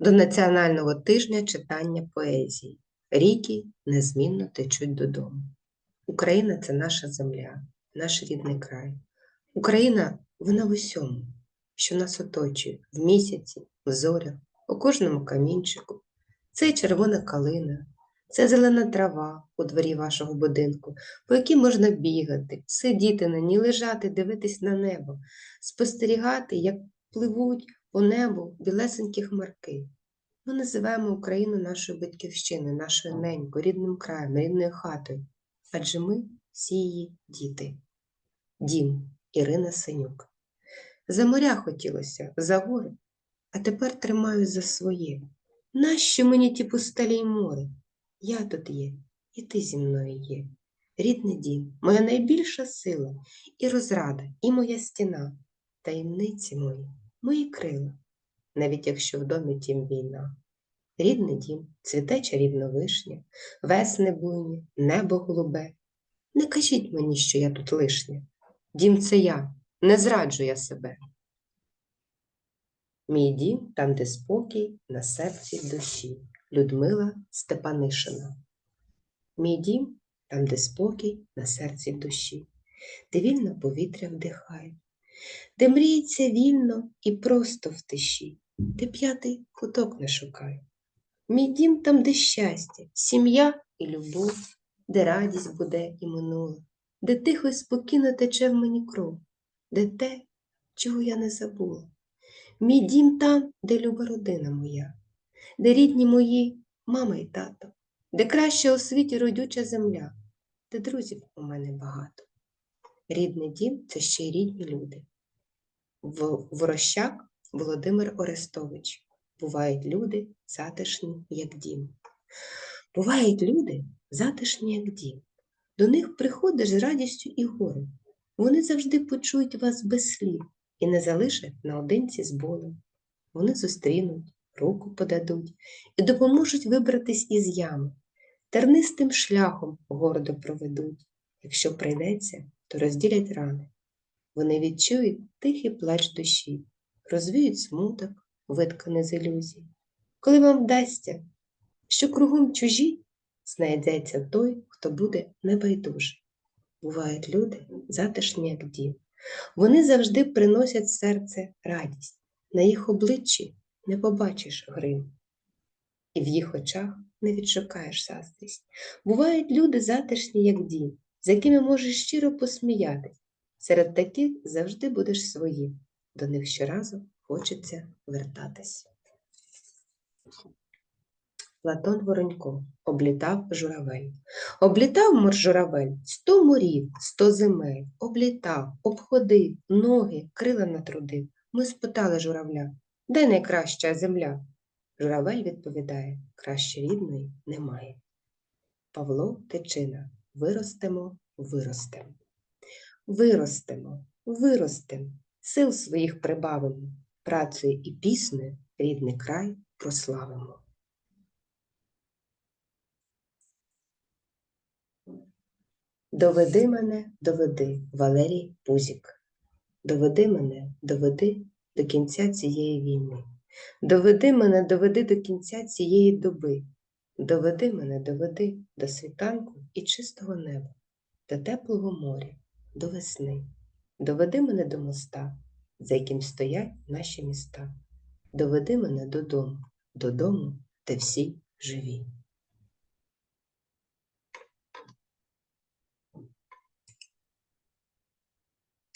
до Національного тижня читання поезії. Ріки незмінно течуть додому. Україна це наша земля, наш рідний край. Україна вона в усьому, що нас оточує в місяці, в зорях, у кожному камінчику. Це червона калина, це зелена трава у дворі вашого будинку, по якій можна бігати, сидіти на ній, лежати, дивитись на небо, спостерігати, як пливуть по небу білесенькі хмарки. Ми називаємо Україну нашою батьківщиною, нашою ненькою, рідним краєм, рідною хатою. Адже ми всі її діти. Дім Ірина Синюк. За моря хотілося, за гори, а тепер тримаю за своє. Нащо мені ті пустелі й море? Я тут є, і ти зі мною є. Рідний дім, моя найбільша сила, і розрада, і моя стіна, таємниці мої, мої крила, навіть якщо в домі тім війна. Рідний дім, цвіте чарівна вишня, весни буйні, небо голубе. Не кажіть мені, що я тут лишня. Дім це я, не зраджу я себе. Мій дім там, де спокій на серці душі. Людмила Степанишина. Мій дім там, де спокій на серці душі, де вільно повітря вдихає, де мріється вільно і просто в тиші, де п'ятий куток не шукає. Мій дім там, де щастя, сім'я і любов, де радість буде і минуле, де тихо і спокійно тече в мені кров, де те, чого я не забула. Мій дім там, де люба родина моя, де рідні мої мама і тато, де краща у світі родюча земля, де друзів у мене багато. Рідний дім це ще й рідні люди. В- Ворощак Володимир Орестович. Бувають люди затишні, як дім. Бувають люди затишні, як дім. До них приходиш з радістю і горем. Вони завжди почують вас без слів і не залишать наодинці з болем. Вони зустрінуть, руку подадуть і допоможуть вибратись із ями. Тернистим шляхом гордо проведуть. Якщо прийдеться, то розділять рани. Вони відчують тихий плач душі, розвіють смуток, витканий з ілюзій. Коли вам вдасться, що кругом чужі, знайдеться той, хто буде небайдужий. Бувають люди затишні, як дім. Вони завжди приносять серце радість. На їх обличчі не побачиш грим, і в їх очах не відшукаєш заздрість. Бувають люди затишні, як дім, з якими можеш щиро посміятись. Серед таких завжди будеш своїм, до них щоразу хочеться вертатись. Платон Воронько облітав журавель. Облітав мор журавель сто морів, сто земель, облітав, обходив, ноги, крила натрудив. Ми спитали журавля, де найкраща земля? Журавель відповідає, краще рідної немає. Павло Тичина. Виростемо, виростемо. Виростемо, виростемо, сил своїх прибавимо, працею і піснею рідний край прославимо. Доведи мене, доведи, Валерій Пузік. Доведи мене, доведи до кінця цієї війни. Доведи мене, доведи до кінця цієї доби. Доведи мене, доведи до світанку і чистого неба, до теплого моря, до весни. Доведи мене до моста, за яким стоять наші міста. Доведи мене додому, додому, де всі живі.